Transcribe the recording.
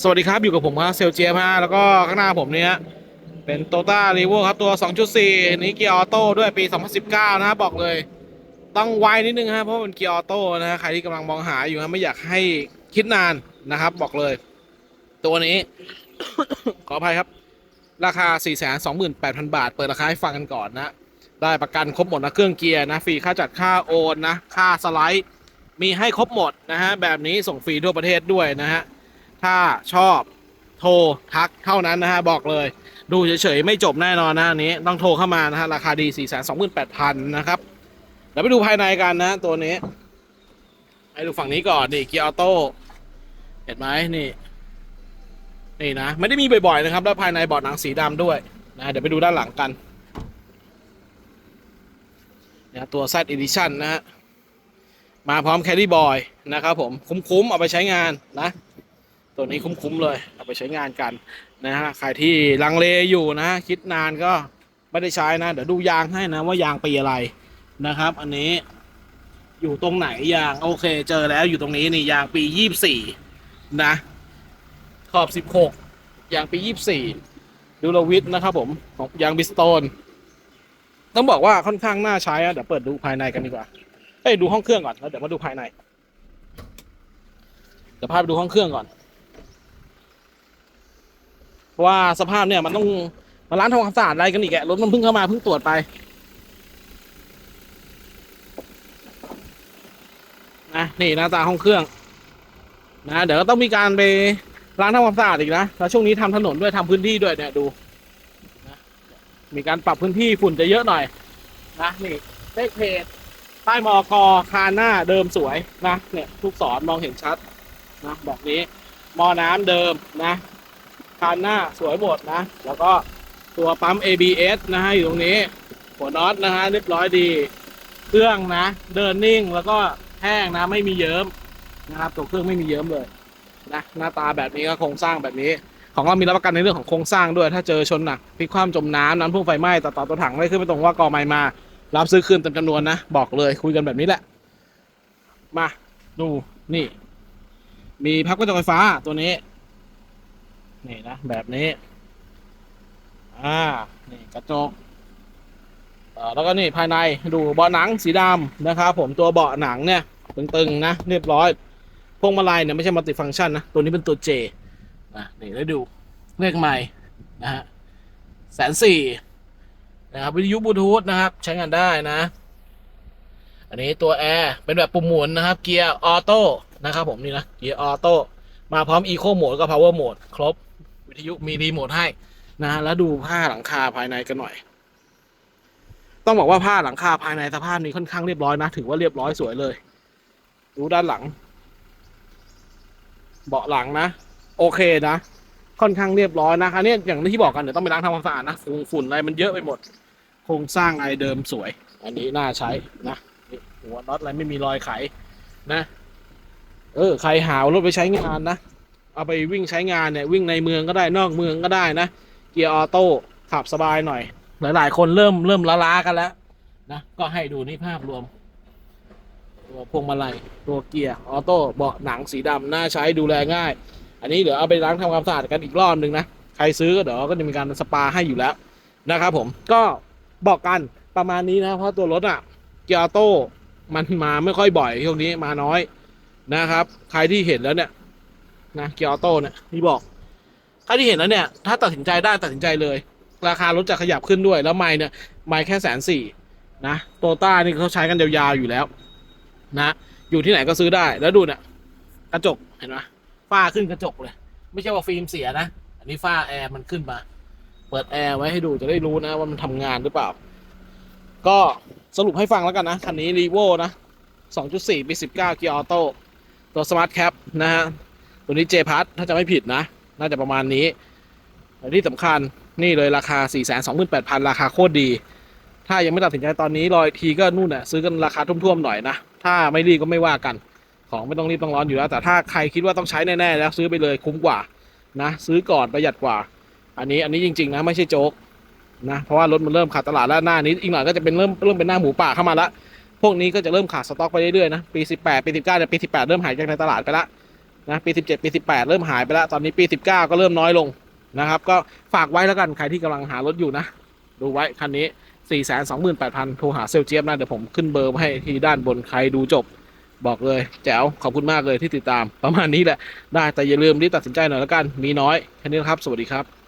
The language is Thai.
สวัสดีครับ อยู่กับผมครับเซลเจียฮะแล้วก็ข้างหน้าผมเนี่ยเป็นโตต้ารีโวครับ ตัว 2.4 นี้เกียร์ออโต้ด้วยปี 2019 นะบอกเลย ต้องไวนิดนึงฮะเพราะมันเกียร์ออโต้นะฮะใครที่กำลังมองหาอยู่ฮะไม่อยากให้คิดนานนะครับ บอกเลย ตัวนี้ ขออภัยครับ ราคา 428,000 บาท เปิดราคาให้ฟังกันก่อนนะ ได้ประกันครบหมดนะเครื่องเกียร์นะฟรีค่าจัดค่าโอนนะค่าสไลด์ มีให้ครบหมดนะฮะแบบนี้ส่งฟรีทั่วประเทศด้วยนะฮะ ถ้าชอบโทรทักเท่านั้นนะฮะบอกเลย ดูเฉยๆไม่จบแน่นอนนะอันนี้ต้องโทรเข้ามานะฮะราคาดี 4 2 8 0 0 0 นะครับเดี๋ยวไปดูภายในกันนะตัวนี้ให้ดูฝั่งนี้ก่อนนี่เกียร์ออโต้เห็นไหมนี่ นี่นะ ไม่ได้มีบ่อยๆนะครับ แล้วภายในเบาะหนังสีดำด้วยนะเดี๋ยวไปดูด้านหลังกันนี่ยตัว Z Edition นะฮะมาพร้อมแคดดี้บอยนะครับผมคุ้มๆ เอาไปใช้งานนะ ตัวนี้คุ้มๆเลยเอาไปใช้งานกันนะฮะใครที่ลังเลอยู่นะ คิดนานก็ไม่ได้ใช้นะ เดี๋ยวดูยางให้นะว่ายางปีอะไรนะครับ อันนี้อยู่ตรงไหนยางโอเค เจอแล้วอยู่ตรงนี้นี่ยางปียี่สี่นะขอบสิบหกยางปียี่สี่ดูลวิทนะครับผมของยางบิสโตนต้องบอกว่าค่อนข้างน่าใช้อะเดี๋ยวเปิดดูภายในกันดีกว่าเอ้ยดูห้องเครื่องก่อนแล้วเดี๋ยวมาดูภายในเดี๋ยวพาไปดูห้องเครื่องก่อน เพราะว่าสภาพเนี่ยมันต้องมาล้างทำความสะอาดอะไรกันอีกแกะรถมันเพิ่งเข้ามาเพิ่งตรวจไปนะนี่หน้าตาห้องเครื่องนะเดี๋ยวก็ต้องมีการไปล้างทำความสะอาดอีกนะแล้วช่วงนี้ทำถนนด้วยทำพื้นที่ด้วยเนี่ยดูนะมีการปรับพื้นที่ฝุ่นจะเยอะหน่อยนะนี่เลขเพจป้ายมอกอคานหน้าเดิมสวยนะเนี่ยทุกสอนมองเห็นชัดนะแบบนี้มอน้ำเดิมนะ คานหน้าสวยหมดนะ แล้วก็ตัวปั๊ม ABS นะฮะอยู่ตรงนี้ หัวน็อตนะฮะเรียบร้อยดี เครื่องนะ เดินนิ่งแล้วก็แห้งนะไม่มีเยิ้มนะครับตัวเครื่องไม่มีเยิ้มเลยนะหน้าตาแบบนี้ก็โครงสร้างแบบนี้ ของเรามีรับประกันในเรื่องของโครงสร้างด้วย ถ้าเจอชนหนักพลิกคว่ำจมน้ำน้ำท่วมไฟไหม้ต่อต่อตัวถังไม่ขึ้นไม่ตรงว่ากอไม้มา รับซื้อคืนเต็มจำนวนนะ บอกเลยคุยกันแบบนี้แหละ มาดูนี่ มีพับกระจกไฟฟ้าตัวนี้ นี่นะ แบบนี้ อ่า นี่กระจกเอ่อแล้วก็นี่ภายในดูเบาะหนังสีดำนะครับผมตัวเบาะหนังเนี่ยตึงๆนะเรียบร้อยพวงมาลัยเนี่ยไม่ใช่มัลติฟังก์ชันนะ ตัวนี้เป็นตัว J นะนี่ได้ดูเลขใหม่นะฮะแสนสี่นะครับวิทยุบลูทูธนะครับ ใช้งานได้นะ อันนี้ตัวแอร์เป็นแบบปุ่มหมุนนะครับ เกียร์ออโต้นะครับผมนี่นะ เกียร์ออโต้ มาพร้อมอีโคโหมดกับพาวเวอร์โหมดครบ วิทยุมีรีโมทให้นะ แล้วดูผ้าหลังคาภายในกันหน่อย ต้องบอกว่าผ้าหลังคาภายในสภาพนี้ค่อนข้างเรียบร้อยนะ ถือว่าเรียบร้อยสวยเลย ดูด้านหลัง เบาะหลังนะ โอเคนะ ค่อนข้างเรียบร้อยนะอันนี้อย่างที่บอกกันเดี๋ยวต้องไปล้างทำความสะอาดนะฝุ่นฝุ่นอะไรมันเยอะไปหมด โครงสร้างอะไรเดิมสวย อันนี้น่าใช้นะหัวน็อตอะไรไม่มีรอยไขนะ เออใครหาวรถไปใช้งานนะ เอาไปวิ่งใช้งานเนี่ยวิ่งในเมืองก็ได้นอกเมืองก็ได้นะ เกียร์ออโต้ขับสบายหน่อย หลาย ๆ คนเริ่มเริ่มล้าๆกันแล้วนะก็ให้ดูนี่ภาพรวม ตัวพวงมาลัยตัวเกียร์ออโต้เบาะหนังสีดำน่าใช้ดูแลง่าย อันนี้เดี๋ยวเอาไปล้างทำความสะอาดกันอีกรอบหนึ่งนะใครซื้อก็เดี๋ยวก็จะมีการสปาให้อยู่แล้วนะครับผมก็บอกกันประมาณนี้นะเพราะตัวรถอะเกียร์ออโต้มันมาไม่ค่อยบ่อยช่วงนี้มาน้อย นะครับ ใครที่เห็นแล้วเนี่ยนะเกียร์ออโต้เนี่ยที่บอก ใครที่เห็นแล้วเนี่ย ถ้าตัดสินใจได้ตัดสินใจเลย ราคารถจะขยับขึ้นด้วย แล้วไม่เนี่ยไม่แค่แสนสี่นะโตต้านี่เขาใช้กันยาวๆอยู่แล้ว นะอยู่ที่ไหนก็ซื้อได้แล้วดูเนี่ยกระจกเห็นไหมฝ้าขึ้นกระจกเลย ไม่ใช่ว่าฟิล์มเสียนะ อันนี้ฝ้าแอร์มันขึ้นมา เปิดแอร์ไว้ให้ดูจะได้รู้นะว่ามันทำงานหรือเปล่า ก็สรุปให้ฟังแล้วกันนะ คันนี้รีโวนะ 2.4ปี19เกียร์ออโต้ ตัวสมาร์ทแคปนะฮะ ตัวนี้เจพัทถ้าจะไม่ผิดนะ น่าจะประมาณนี้ที่สำคัญนี่เลยราคา 428,000 ราคาโคตรดี ถ้ายังไม่ตัดสินใจตอนนี้รออีกทีก็นู่นน่ะซื้อกันราคาท่วมๆหน่อยนะ ถ้าไม่รีบก็ไม่ว่ากัน ของไม่ต้องรีบต้องร้อนอยู่แล้ว แต่ถ้าใครคิดว่าต้องใช้แน่ๆแล้วซื้อไปเลยคุ้มกว่านะ ซื้อก่อนประหยัดกว่า อันนี้อันนี้จริงๆนะไม่ใช่โจ๊กนะเพราะว่ารถมันเริ่มขาดตลาดแล้วหน้านี้อีกหน่อยก็จะเป็นเริ่มเริ่มเป็นหน้าหมูป่าเข้ามาละ พวกนี้ก็จะเริ่มขาดสต็อกไปเรื่อยๆนะ ปี 18 ปี 19เนี่ยปี 18 เริ่มหายจากในตลาดไปละนะปี 17 ปี 18 เริ่มหายไปล้วตอนนี้ปี 19 ก็เริ่มน้อยลงนะครับ ก็ฝากไว้แล้วกัน ใครที่กำลังหารถอยู่นะ ดูไว้คันนี้ 428,000 โทรหาเซลเจี๊ยบนะ เดี๋ยวผมขึ้นเบอร์ให้ที่ด้านบนใครดูจบ บอกเลย แจ๋ว ขอบคุณมากเลยที่ติดตาม ประมาณนี้แหละ ได้แต่อย่าลืมรีบตัดสินใจหน่อยแล้วกัน มีน้อยแค่นี้นะครับ สวัสดีครับ